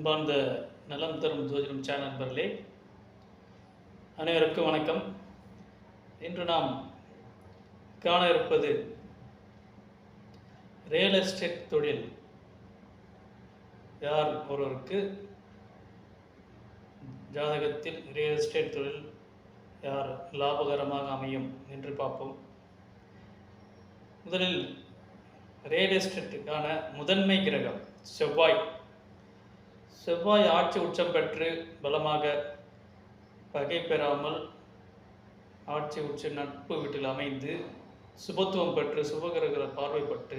அன்பார்ந்த நலம் தரும் ஜோதிடம் சேனல் நண்பர்களே அனைவருக்கும் வணக்கம். இன்று நாம் காண இருப்பது ரியல் எஸ்டேட் தொழில். யார் ஒருவருக்கு ஜாதகத்தில் ரியல் எஸ்டேட் தொழில் யார் லாபகரமாக அமையும் என்று பார்ப்போம். முதலில் ரியல் எஸ்டேட்டுக்கான முதன்மை கிரகம் செவ்வாய். செவ்வாய் ஆட்சி உச்சம் பெற்று பலமாக பகை பெறாமல் ஆட்சி உச்ச நட்பு வீட்டில் அமைந்து சுபத்துவம் பெற்று சுபகிரக பார்வைப்பட்டு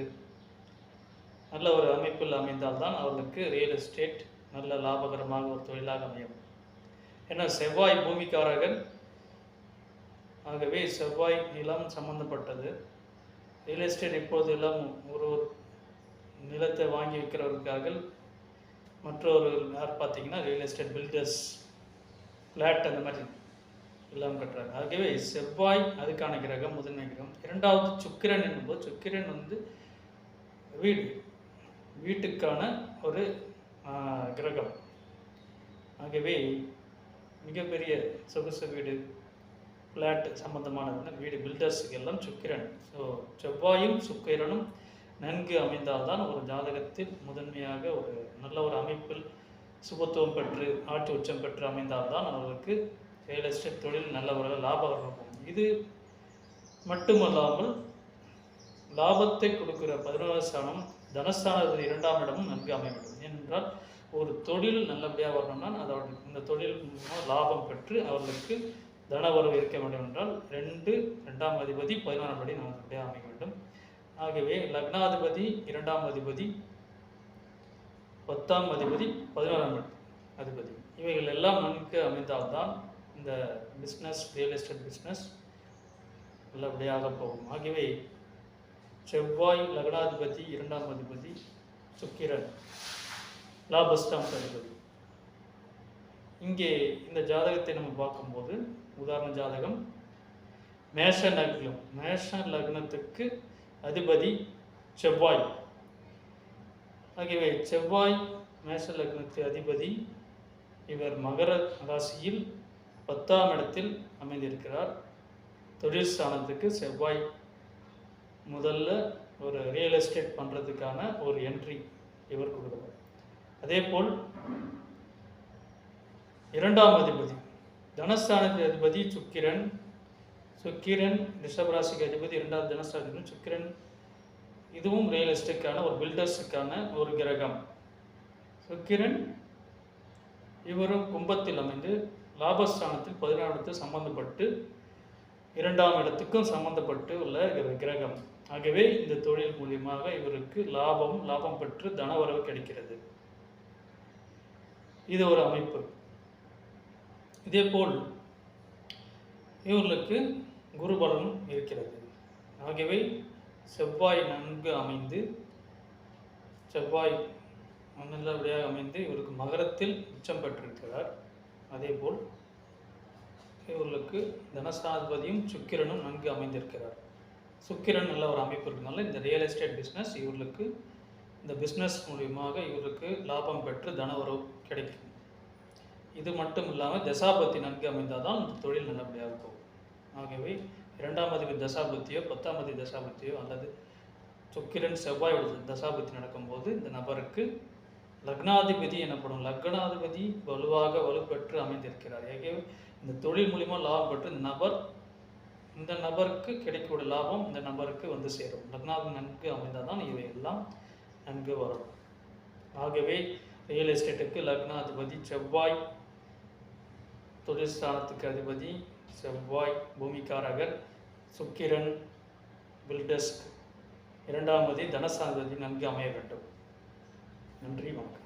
நல்ல ஒரு அமைப்பில் அமைந்தால்தான் அவர்களுக்கு ரியல் எஸ்டேட் நல்ல லாபகரமாக ஒரு தொழிலாக அமையும். ஏன்னா செவ்வாய் பூமிக்காரகன். ஆகவே செவ்வாய் நிலம் சம்பந்தப்பட்டது. ரியல் எஸ்டேட் இப்போதெல்லாம் ஒரு ஒரு நிலத்தை வாங்கி விற்கிறவர்களுக்காக மற்றொரு யார் பார்த்தீங்கன்னா ரியல் எஸ்டேட் பில்டர்ஸ் ஃப்ளாட் அந்த மாதிரி எல்லாம் கட்டுறாங்க. ஆகவே செவ்வாய் அதுக்கான கிரகம் முதன்மை கிரகம். இரண்டாவது சுக்கிரன் என்னும்போது சுக்கிரன் வந்து வீடு வீட்டுக்கான ஒரு கிரகம். ஆகவே மிகப்பெரிய சொகுசு வீடு ஃப்ளாட் சம்பந்தமான வீடு பில்டர்ஸுக்கு எல்லாம் சுக்கிரன். ஸோ செவ்வாயும் சுக்கிரனும் நன்கு அமைந்தால்தான் ஒரு ஜாதகத்தில் முதன்மையாக ஒரு நல்ல ஒரு அமைப்பில் சுபத்துவம் பெற்று ஆட்சி உச்சம் பெற்று அமைந்தால்தான் அவர்களுக்கு ரியல் எஸ்டேட் தொழில் நல்ல ஒரு லாபம் இருக்கும் இது மட்டுமல்லாமல் லாபத்தை கொடுக்கிற பதினோரு ஸ்தானம் தனஸ்தானது இரண்டாம் இடமும் நன்கு அமைய ஏனென்றால் ஒரு தொழில் நல்லபடியாக வரணும்னா அதோட இந்த தொழில் மூலமாக லாபம் பெற்று அவர்களுக்கு தனவரவு இருக்க வேண்டும் என்றால் ரெண்டு ரெண்டாம் அதிபதி பதினோராம் படி நல்லபடியாக அமைக்க வேண்டும். ஆகவே லக்னாதிபதி இரண்டாம் அதிபதி பத்தாம் அதிபதி பதினோராம் அதிபதி. இவைகள் எல்லாம் நன்கு அமைந்தால்தான் இந்த பிஸ்னஸ் ரியல் எஸ்டேட் பிஸ்னஸ் நல்லபடியாக போகும். ஆகவே செவ்வாய் லக்னாதிபதி இரண்டாம் அதிபதி சுக்கிரன் லாபஸ்டாம் அதிபதி. இங்கே இந்த ஜாதகத்தை நம்ம பார்க்கும்போது உதாரண ஜாதகம் மேஷ லக்னம் மேஷ லக்னத்துக்கு அதிபதி செவ்வாய். ஆகியவை செவ்வாய் மேஷ லக்னத்து அதிபதி இவர் மகர ராசியில் பத்தாம் இடத்தில் அமைந்திருக்கிறார். தொழில் ஸ்தானத்துக்கு செவ்வாய் முதல்ல ஒரு ரியல் எஸ்டேட் பண்ணுறதுக்கான ஒரு என்ட்ரி இவர் கொடுக்குறார். அதே போல் இரண்டாம் அதிபதி தனஸ்தானத்தின் அதிபதி சுக்கிரன் சுக்கிரன் ரிஷபராசிக்கு அதிபதி இரண்டாவது தினசாதிபதி சுக்கிரன். இதுவும் ரியல் எஸ்டேட்டுக்கான ஒரு பில்டர்ஸுக்கான ஒரு கிரகம். சுக்கிரன் இவரும் கும்பத்தில் அமைந்து லாபஸ்தானத்தில் பதினாறு இடத்தில் சம்பந்தப்பட்டு இரண்டாம் இடத்துக்கும் சம்பந்தப்பட்டு உள்ள கிரகம். ஆகவே இந்த தொழில் மூலியமாக இவருக்கு லாபம் லாபம் பெற்று தனவரவு கிடைக்கிறது. இது ஒரு அமைப்பு. இதேபோல் இவர்களுக்கு குருபலனும் இருக்கிறது. ஆகவே செவ்வாய் நன்கு அமைந்து செவ்வாய் நல்லபடியாக அமைந்து இவருக்கு மகரத்தில் உச்சம் பெற்றிருக்கிறார். அதேபோல் இவர்களுக்கு தனசாதிபதியும் சுக்கிரனும் நன்கு அமைந்திருக்கிறார். சுக்கிரன் நல்ல ஒரு அமைப்பு இருக்கனால இந்த ரியல் எஸ்டேட் பிஸ்னஸ் இவர்களுக்கு இந்த பிஸ்னஸ் மூலியமாக இவருக்கு லாபம் பெற்று தனவரவு கிடைக்கும். இது மட்டும் இல்லாமல் தசாபத்தி நன்கு அமைந்தால் தான் தொழில் நல்லபடியாக போகும். ஆகியவை இரண்டாம் தசாபுத்தியோ தசாபத்தியோ பத்தாம் தசாபத்தியோ அல்லது சுக்கிரன் செவ்வாய் தசாபத்தி நடக்கும்போது இந்த நபருக்கு லக்னாதிபதி எனப்படும் லக்னாதிபதி வலுவாக வலுப்பெற்று அமைந்திருக்கிறார். ஆகியவை இந்த தொழில் மூலிமா லாபம் பெற்று நபர் இந்த நபருக்கு கிடைக்கக்கூடிய லாபம் இந்த நபருக்கு வந்து சேரும். லக்னாதி நன்கு அமைந்தால் தான் இவை எல்லாம் நன்கு வரும். ஆகவே ரியல் எஸ்டேட்டுக்கு லக்னாதிபதி செவ்வாய் தொழில் ஸ்தானத்துக்கு அதிபதி செவ்வாய் பூமிக்காரகர் சுக்கிரன் பில்டஸ்க் இரண்டாம் அதி நன்கு அமைய வேண்டும். நன்றி வணக்கம்.